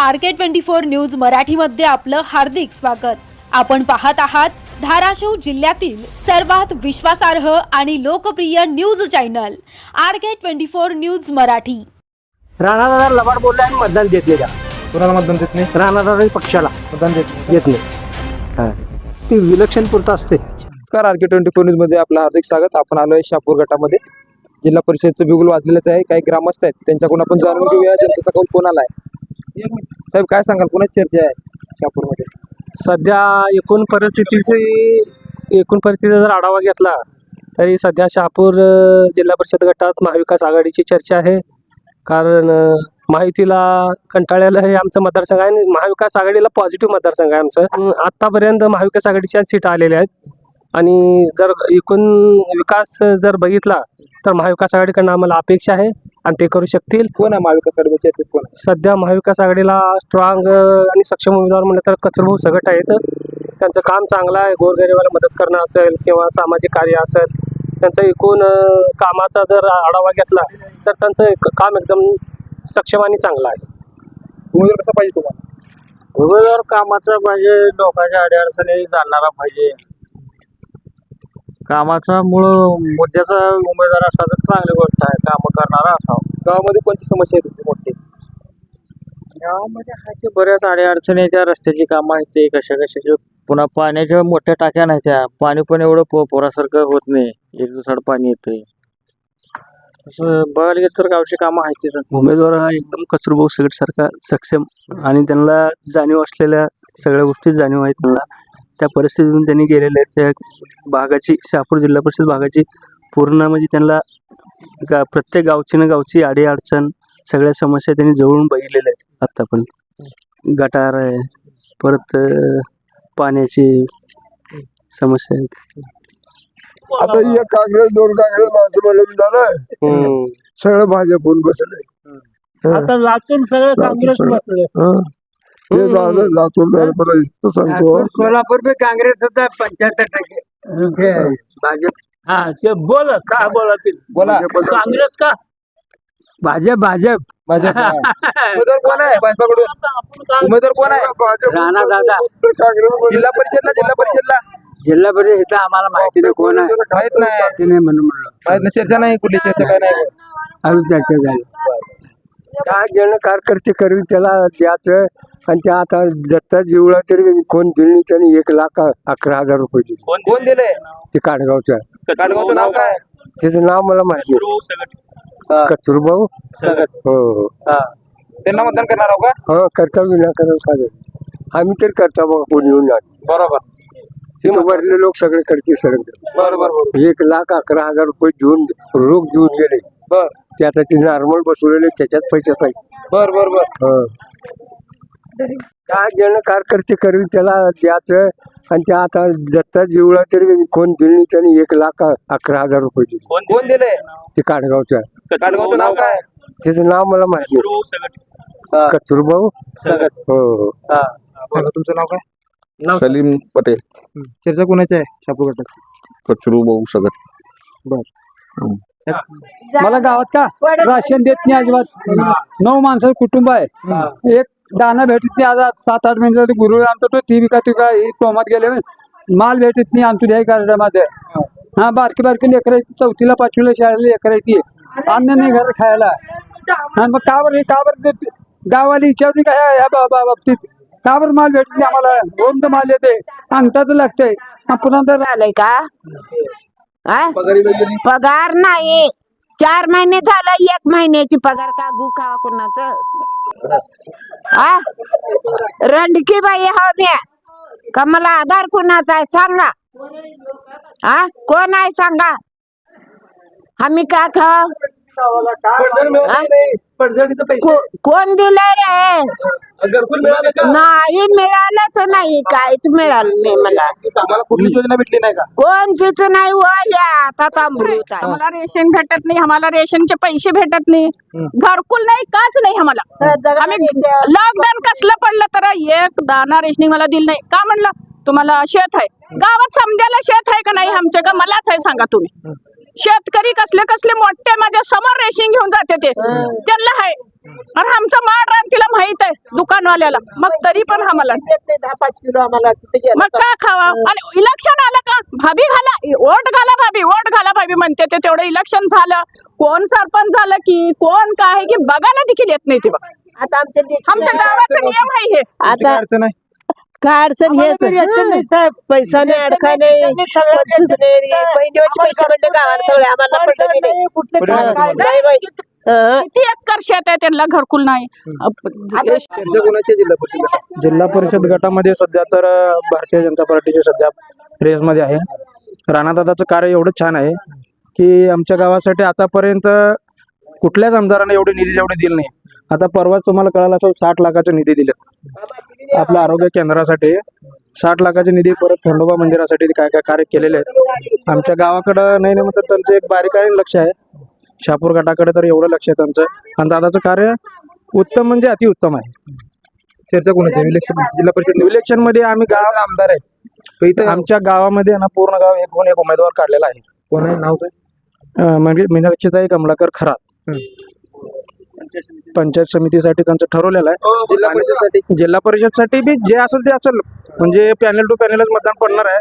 R K twenty four news मराठीमध्ये आपलं हार्दिक स्वागत. आपण पाहत आहात धाराशिव जिल्ह्यातील सर्वात विश्वासार्ह आणि लोकप्रिय news channel R K twenty four news Marathi. Ranadada लबाड बोलला आणि मतदान देत नाही. त्याला कोणाला मतदान देत नाही? राणादादा पक्षाला. मतदान देत नाही. देत नाही. ते विलक्षण पुरतं असते. नमस्कार आर के ट्वेंटी फोर न्यूजमध्ये आपलं हार्दिक स्वागत. आपण आलो आहे शापूर गटामध्ये. जिल्हा परिषदचं बिगुल वाजलेलंच आहे. काही ग्रामस्थ आहेत. त्यांच्याकडून आपण जाणून घेऊया. जनतेचा कौल कोणाला आहे? साहेब काय सांगाल? कोणाची चर्चा आहे शहापूरमध्ये सध्या एकूण परिस्थितीची एकूण परिस्थितीचा जर आढावा घेतला तरी सध्या शहापूर जिल्हा परिषद गटात महाविकास आघाडीची चर्चा आहे. कारण माहितीला कंटाळ्याला हे आमचं मतदारसंघ आहे आणि महाविकास आघाडीला पॉझिटिव्ह मतदारसंघ आहे आमचं. आत्तापर्यंत महाविकास आघाडीच्या सीट आलेल्या आहेत. आणि जर एकूण विकास जर बघितला तर महाविकास आघाडीकडनं आम्हाला अपेक्षा आहे. आणि ते करू शकतील. कोण आहे महाविकास चर्चेत कोण आहे? सध्या महाविकास आघाडीला स्ट्रॉंग आणि सक्षम उमेदवार म्हणलं तर कचरभाऊ सगट आहेत. त्यांचं काम चांगलं आहे. गोरगरिबाला मदत करणं असेल किंवा सामाजिक कार्य असेल. त्यांचं एकूण अं, कामाचा जर आढावा घेतला तर त्यांचं एक काम एकदम सक्षम आणि चांगलं आहे. उमेदवार कसा पाहिजे तुम्हाला? उमेदवार कामाचा पाहिजे लोकांच्या अडीअडचणी जाणणारा पाहिजे. कामाचा मूळ मुद्द्याचा उमेदवार असला तर चांगली गोष्ट आहे काम करणारा असावा. गावामध्ये कोणती समस्या आहे तुमची मोठी? गावामध्ये आहे ते बऱ्याच अडीअडचणी त्या रस्त्याची कामं आहेत ते कशा कशाचे. पुन्हा पाण्याच्या मोठ्या टाक्या नाही त्या. पाणी पण एवढं पो पोरासारखं होत नाही. एक दिवसाड पाणी येतंय. असं बघायला गेलं तर गावची कामं आहेत तिथं. उमेदवार हा एकदम कचरूभाऊ सगट सारखा सक्षम आणि त्यांना जाणीव असलेल्या सगळ्या गोष्टी जाणीव आहेत त्यांना. त्या परिस्थितीतून त्यांनी गेलेल्या आहेत. त्या भागाची शहापूर जिल्हा परिषद भागाची पूर्ण म्हणजे त्यांना गा प्रत्येक गावची ना गावची आडी अडचण सगळ्या समस्या त्यांनी जवळून बघितलेल्या आहेत. आत्ता पण गटार आहे परत पाण्याची समस्या आहेत. आता एक काँग्रेस दोन काँग्रेस माणसं म्हणून झालं सगळं भाजपहून बसलंय. आता लातूर सगळं काँग्रेस हं. हे झालं लातूर झालं परत इथं सांगतो. सोलापूर बी काँग्रेसचा पंच्याहत्तर टक्के. भाजप. हा ते बोल का बोला ते? बोला. काँग्रेस का? भाजप भाजप. हा. उमेदवार कोण आहे? भाजपाकडून. उमेदवार कोण आहे? काँग्रेस जिल्हा परिषदला जिल्हा परिषदला. जिल्हा परिषद इथं आम्हाला माहिती नाही कोण आहे. माहीत नाही. नाही म्हणून म्हणलं. माहीत नाही चर्चा नाही कुठली चर्चा काय नाही. अजून चर्चा झाली. काय जण कार्यकर्ते करवी त्याला द्यायचं आणि त्या आता दत्ता जीवला तरी कोण दिली त्याने एक लाख अकरा हजार रुपये दिले. कोण दिलंय? ते काडगावचं. काडगावचं नाव काय? त्याचं नाव मला माहिती हा. सगट. हो हो. हा. त्यांना मतदान करणार आहो का? हो कर्तव्य ना करा साधन आम्ही तर करता बघा कोणी येऊन जातो बरोबर. तिथं वरले लोक सगळे करते सडक बरोबर बरोबर एक लाख अकरा हजार रुपये देऊन रोख देऊन गेले. बर. ते आता ते नॉर्मल बसवलेले त्याच्यात पैसे पाहिजे बर बर बर. हो. काय जण कार्यकर्ते करवी त्याला द्यायचं आणि त्या आता दत्ता जीवला तरी कोण दिली त्याने एक लाख अकरा हजार रुपये दिले. कोण दिलंय? ते काडगावचं काडगावचं नाव काय? त्याचं नाव मला माहिती हा. कचरूभाऊ? सगट. हो हो. हा. सांगा तुमचं नाव काय? सलीम पटेल. चर्चा कोणाची आहे? शापूर गटात कचरू भाऊ सगळं मला गावात का? राशन देत नाही अजिबात. नऊ माणसाचं कुटुंब आहे. एक दाना भेटत नाही. आज सात आठ मिनिटासाठी गुरुळ आणतो तो ती विका ती ही टोमात गेले माल भेटत नाही आमच्या ह्या कार्यक्रमामध्ये हा बारकी बारकी लेकर चौथीला पाचवीला शाळेला लेकर ती. अन्न नाही घर खायला. हा मग का बरं हे का बरं गावाला विचारली का ह्या- बाबतीत? का बरं माल भेटत नाही आम्हाला? ओम माल येते. अंगठाचं लागतंय. पुन्हा तर आलंय का? पगार नाही. चार महिने झालं एक महिन्याची पगार का गु का कोणाचं? आ? रणकी बाई हो म्या का मला आधार कोणाचा आहे सांगा. आ? कोण आहे सांगा. आम्ही का खाव हा? पडझडीचं पैसे. को- कोण दिलंय रे? घरकुल मिळालं का? नाही मिळालंच नाही काहीच मिळालं नाही मला. आम्हाला कुठली योजना भेटली नाही का? कोणतीच नाही व या आता अमृत आहे आम्हाला रेशन भेटत नाही आम्हाला रेशनचे पैसे भेटत नाही. घरकुल नाही काच नाही आम्हाला. आम्ही लॉकडाऊन कसलं पडलं तर एक दाना रेशनिंग मला दिलं नाही. का म्हणलं? तुम्हाला शेत आहे. गावात समजायला शेत आहे का नाही आमच्या का मलाच आहे सांगा तुम्ही. शेतकरी कसले कसले मोठे माझ्यासमोर रेशन घेऊन जाते ते. त्यांना आहे आणि आमचं माड रान तिला माहीत माहीत आहे दुकानवाल्याला. मग तरी पण आम्हाला दहा पाच किलो आम्हाला तिथे मग काय खावा? आणि इलेक्शन आलं का? भाभी घाला वोट घाला भाभी वोट घाला भाभी म्हणते ते. तेवढं इलेक्शन झालं. कोण सरपंच झालं की कोण काय आहे की बघायला देखील येत नाही ते बघ. आता आमच्या आमच्या गावाचा नियम आहे हे. काय अडचण आहे काय अडचण हेच नाही साहेब. पैसा नाही अडका नाही पंचवीस नाही बहिणीवरचे पैसे पडले गावाला सगळे आम्हाला पडले बी नाही. पडले नाही बाई. हं. किती एकर शेत आहे त्यांना घरकुल नाही? चर्चा जिल्हा परिषद? जिल्हा परिषद गटामध्ये सध्या तर अ, भारतीय जनता पार्टीचे सध्या रेसमध्ये आहे. राणादादाचं कार्य एवढं छान आहे की आमच्या गावासाठी आतापर्यंत कुठल्याच आमदाराने एवढे निधी जेवढे दिले नाही. आता परवाच तुम्हाला कळालं असेल साठ लाखाचे निधी दिले आपल्या आरोग्य केंद्रासाठी साठ लाखाचे निधी परत खंडोबा मंदिरासाठी काय काय कार्य केलेले आहेत. आमच्या गावाकडं नाही नाही म्हणतात त्यांचं एक बारीकाईने लक्ष आहे. शहापूर गटाकडे तर एवढं लक्ष आहे त्यांचं. आणि दादाचं कार्य उत्तम म्हणजे अतिउत्तम आहे. चर्चा कोणाची इलेक्शन जिल्हा परिषद इलेक्शनमध्ये आम्ही गाव आमदार आहेत इथं आमच्या गावामध्ये ना पूर्ण गाव एकूण एक उमेदवार काढलेला आहे. कोण आहे? नाव काय? म्हणजे मीनाक्षीताई कमलाकर खरात. पंचायत समितीसाठी त्यांचं ठरवलेलं आहे. जिल्हा परिषदसाठी. जिल्हा परिषदसाठी बी जे असेल ते असेल. म्हणजे पॅनल टू पॅनलच मतदान पडणार आहे.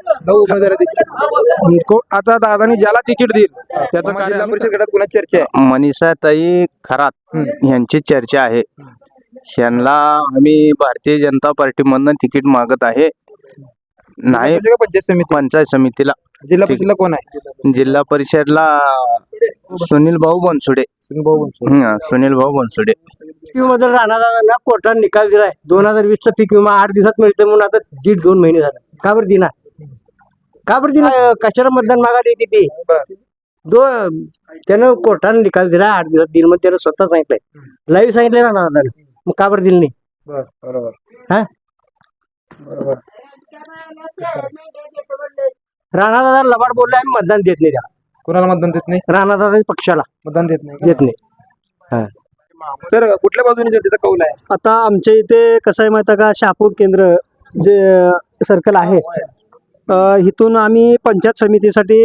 आता दादानी ज्याला तिकीट देईल त्याचं जिल्हा परिषद गटात कोणाची चर्चा आहे? मनीषाताई खरात यांची चर्चा आहे. यांना आम्ही भारतीय जनता पार्टीमधनं तिकीट मागत आहे. नाही परिषद पंचायत समिती? पंचायत समितीला जिल्हा. परिषदला कोण आहे? जिल्हा परिषदला सुनील भाऊ बनसुडे. सुनील भाऊ बनसोडे. हं, सुनील भाऊ बनसुडे. पीक विमा जर राहणार कोर्टात निकाल दिलाय. दोन हजार वीसचा पीक विमा आठ दिवसात मिळते म्हणून आता दीड दोन महिने झाले. का बरं दिना का बरं दिना कशाला मतदान मागायला येते ती. दोन त्यानं कोर्टाने निकाल दिला आठ दिवसात दिल मग त्यानं स्वतः सांगितलंय. लाईव्ह सांगितलंय ना दादा मग का बरं दिलं नाही? बर बरोबर. हा? बरोबर. राणा दादा लबाड बोलला आम्ही मतदान देत नाही त्याला. कोणाला मतदान देत नाही? राणा दादा पक्षाला. मतदान देत नाही देत नाही. सर कुठल्या बाजूने जनतेचा कौल आहे? आता आमच्या इथे कसं आहे माहिती आहे का? शहापूर केंद्र जे सर्कल आहे अ, इथून आम्ही पंचायत समितीसाठी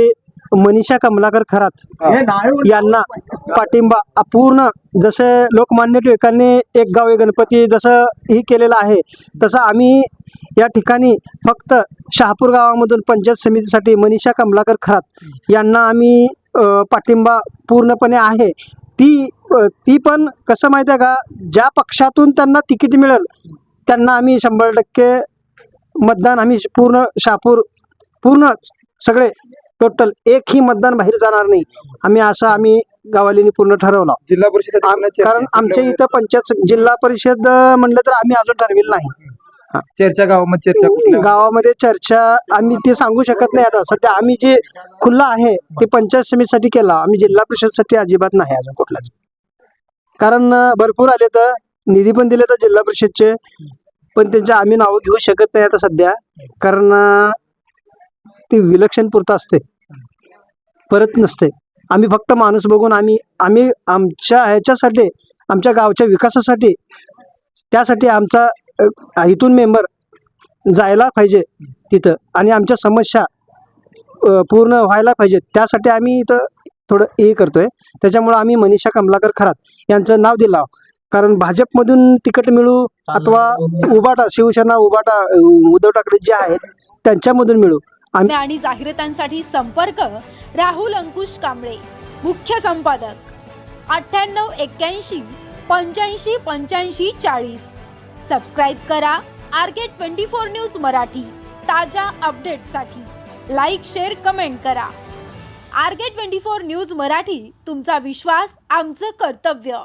मनीषा कमलाकर खरात यांना पाठिंबा अपूर्ण. जसे लोकमान्य टिळकांनी एक गाव एक गणपती जसं ही केलेलं आहे तसं आम्ही या ठिकाणी फक्त शहापूर गावामधून पंचायत समितीसाठी मनीषा कमलाकर खरात यांना आम्ही पाठिंबा पूर्णपणे आहे. ती ती पण कसं माहिती आहे का ज्या पक्षातून त्यांना तिकीट मिळेल त्यांना आम्ही शंभर टक्के मतदान आम्ही पूर्ण शहापूर पूर्ण सगळे टोटल एकही मतदान बाहेर जाणार नाही. आम्ही असं आम्ही गावालीने पूर्ण ठरवलं. जिल्हा परिषद कारण आमच्या इथं पंचायत जिल्हा परिषद म्हणलं तर आम्ही अजून ठरविलं नाही. चर्चा गावामध्ये चर्चा गावामध्ये चर्चा आम्ही ते सांगू शकत नाही आता. सध्या आम्ही जे खुल्ला आहे ते पंचायत समितीसाठी केला. आम्ही जिल्हा परिषदसाठी अजिबात नाही अजून कुठलाच. कारण भरपूर आले तर निधी पण दिले तर जिल्हा परिषदचे. पण त्यांचे आम्ही नावं घेऊ शकत नाही आता सध्या. कारण ते विलक्षण पुरतं असते. परत नसते. आम्ही फक्त माणूस बघून आम्ही आम्ही आमच्या ह्याच्यासाठी आमच्या गावच्या विकासासाठी त्यासाठी आमचा इथून मेंबर जायला पाहिजे तिथं. आणि आमच्या समस्या पूर्ण व्हायला पाहिजेत त्यासाठी आम्ही इथं थोडं हे करतोय. त्याच्यामुळं आम्ही मनीषा कमलाकर खरात यांचं नाव दिलं कारण भाजपमधून तिकीट मिळू अथवा उबाटा शिवसेना उबाटा उद्धव ठाकरे जे आहेत त्यांच्यामधून मिळू. आणि जाहिरातांसाठी संपर्क राहुल अंकुश कांबळे मुख्य संपादक अठ्ठ्याण्णव एक्क्याऐंशी पंच्याऐंशी पंच्याऐंशी चाळीस. सबस्क्राईब करा. R K twenty four news Marathi. ताज्या अपडेट्ससाठी लाईक शेअर कमेंट करा. R K twenty four news Marathi तुमचा विश्वास आमचं कर्तव्य.